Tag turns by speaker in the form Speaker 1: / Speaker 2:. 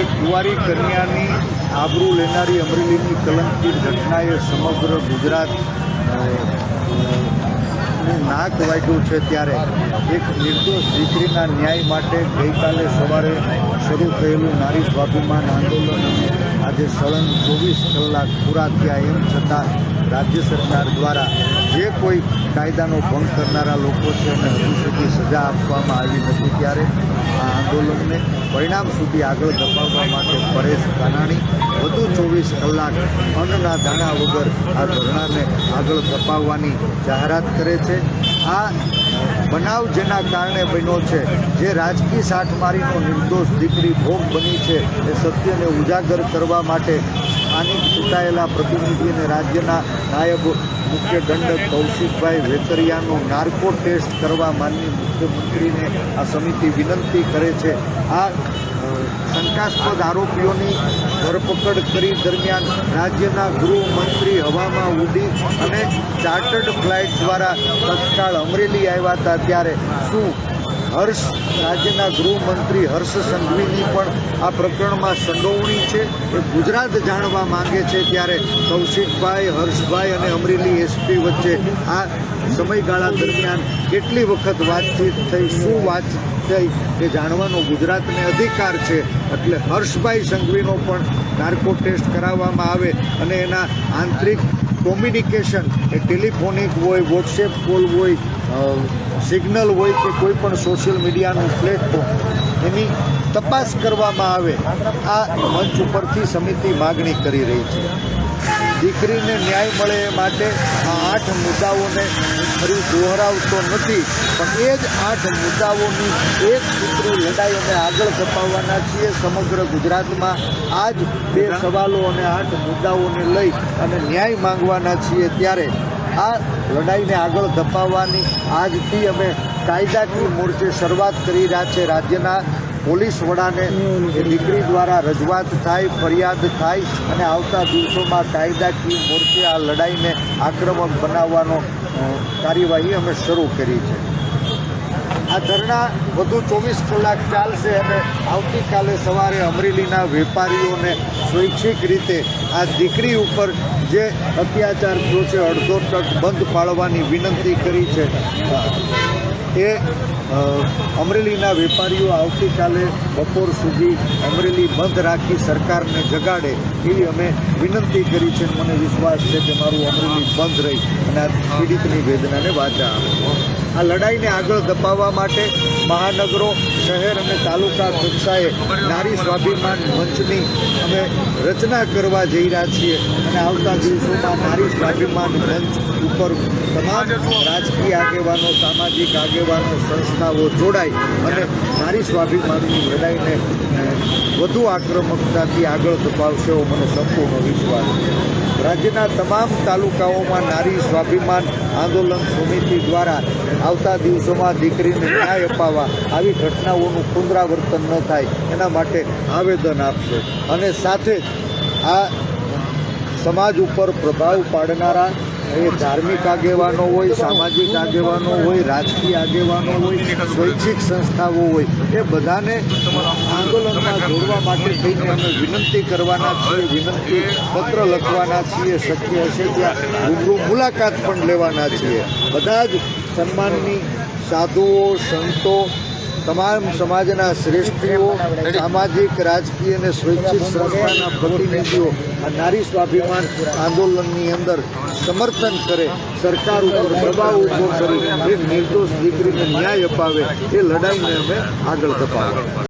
Speaker 1: એક કુંવારી કન્યાની આબરૂ લેનારી અમરેલીની કલંકિત ઘટનાએ સમગ્ર ગુજરાત નાક વાગ્યું છે ત્યારે એક નિર્દોષ દીકરીના ન્યાય માટે ગઈકાલે સવારે શરૂ થયેલું નારી સ્વાભિમાન આંદોલન આજે સળંગ ચોવીસ કલાક પૂરા થયા એમ છતાં રાજ્ય સરકાર દ્વારા જે કોઈ કાયદાનો ભંગ કરનારા લોકો છે અને હજુ સુધી સજા આપવામાં આવી નથી. ત્યારે આ આંદોલનને પરિણામ સુધી આગળ ધપાવવા માટે પરેશ કાનાણી વધુ ચોવીસ કલાક અન્નના દાણા વગર આ ધરણાને આગળ ધપાવવાની જાહેરાત કરે છે. આ બનાવ જેના કારણે બન્યો છે, જે રાજકીય સાઠમારીનો નિર્દોષ દીકરી ભોગ બની છે, એ સત્યને ઉજાગર કરવા માટે સ્થાનિક ચૂંટાયેલા પ્રતિનિધિ અને રાજ્યના નાયબ મુખ્ય દંડક કૌશિકભાઈ વેતરિયાનો નાર્કો ટેસ્ટ કરવા માનની મુખ્યમંત્રીને આ સમિતિ વિનંતી કરે છે. આ શંકાસ્પદ આરોપીઓની ધરપકડ કરી દરમિયાન રાજ્યના ગૃહમંત્રી હવામાં ઉડી અને ચાર્ટર્ડ ફ્લાઇટ દ્વારા તત્કાળ અમરેલી આવ્યા હતા ત્યારે. શું હર્ષ રાજ્યના ગૃહમંત્રી હર્ષ સંઘવીની પણ આ પ્રકરણમાં સંડોવણી છે. એ ગુજરાત જાણવા માંગે છે ત્યારે કૌશિકભાઈ, હર્ષભાઈ અને અમરેલી એસપી વચ્ચે આ સમયગાળા દરમિયાન કેટલી વખત વાતચીત થઈ, શું વાત થઈ એ જાણવાનો ગુજરાતને અધિકાર છે. એટલે હર્ષભાઈ સંઘવીનો પણ નાર્કો ટેસ્ટ કરાવવામાં આવે અને એના આંતરિક કોમ્યુનિકેશન, એ ટેલિફોનિક હોય, વોટ્સએપ કોલ હોય સિગ્નલ હોય કે કોઈ પણ સોશિયલ મીડિયાનું પ્લેટફોર્મ, એની તપાસ કરવામાં આવે, આ મંચ ઉપરથી સમિતિ માગણી કરી રહી છે. દીકરીને ન્યાય મળે એ માટે આ આઠ મુદ્દાઓને ફરી દોહરાવતો નથી, પણ એ જ આઠ મુદ્દાઓની એક સૂત્રી લડાઈ અમે આગળ ધપાવવાના છીએ સમગ્ર ગુજરાતમાં. આ જ બે સવાલો અને આઠ મુદ્દાઓને લઈ અને ન્યાય માંગવાના છીએ ત્યારે આ લડાઈને આગળ ધપાવવાની આજથી અમે કાયદાકીય મોરચે શરૂઆત કરી રહ્યા છે. રાજ્યના પોલીસ વડાને દીકરી દ્વારા રજૂઆત થાય, ફરિયાદ થાય અને આવતા દિવસોમાં કાયદાકીય મોરચે આ લડાઈને આક્રમક બનાવવાનો કાર્યવાહી અમે શરૂ કરી છે. આ ધરણા વધુ ચોવીસ કલાક ચાલશે અને આવતીકાલે સવારે અમરેલીના વેપારીઓને સ્વૈચ્છિક રીતે આ દીકરી ઉપર જે અત્યાચાર થયો છે, અડધો તક બંધ પાડવાની વિનંતી કરી છે. એ અમરેલીના વેપારીઓ આવતીકાલે બપોર સુધી અમરેલી બંધ રાખી સરકારને જગાડે એવી અમે વિનંતી કરી છે. મને વિશ્વાસ છે કે મારું અમરેલી બંધ રહી અને આ પીડિતની વેદનાને વાચા આપો. આ લડાઈને આગળ દબાવવા માટે મહાનગરો શહેર અને તાલુકા કક્ષાએ નારી સ્વાભિમાન મંચની અમે રચના કરવા જઈ રહ્યા છીએ અને આવતા દિવસોમાં નારી સ્વાભિમાન મંચ ઉપર તમામ રાજકીય આગેવાનો, સામાજિક આગેવાનો, સંસ્થાઓ જોડાય અને નારી સ્વાભિમાનની લડાઈને વધુ આક્રમકતાથી આગળ ધપાવશે એવો મને સંપૂર્ણ વિશ્વાસ છે. રાજ્યના તમામ તાલુકાઓમાં નારી સ્વાભિમાન આંદોલન સમિતિ દ્વારા આવતા દિવસોમાં દીકરીને ન્યાય અપાવવા આવી ઘટનાઓનું પુનરાવર્તન ન થાય, એના માટે આવેદન આપશે. અને સાથે જ આ સમાજ ઉપર પ્રભાવ પાડનારા એ ધાર્મિક આગેવાનો હોય, સામાજિક આગેવાનો હોય, રાજકીય આગેવાનો હોય, સ્વૈચ્છિક સંસ્થાઓ હોય, એ બધાને આંદોલનમાં જોડવા માટે થઈને અમે વિનંતી કરવાના છીએ, વિનંતી પત્ર લખવાના છીએ, શક્ય હશે ત્યાં રૂબરૂ મુલાકાત પણ લેવાના છીએ. બધા જ સન્માનની સાધુઓ, સંતો તમામ સમાજના શ્રેષ્ઠીઓ, સામાજિક, રાજકીય અને સ્વૈચ્છિક સંસ્થાના પ્રતિનિધિઓ આ નારી સ્વાભિમાન આંદોલનની અંદર સમર્થન કરે, સરકાર ઉપર દબાવ ઊભો કરી, એક નિર્દોષ દીકરીને ન્યાય અપાવે, એ લડાઈને અમે આગળ ધપાવીએ.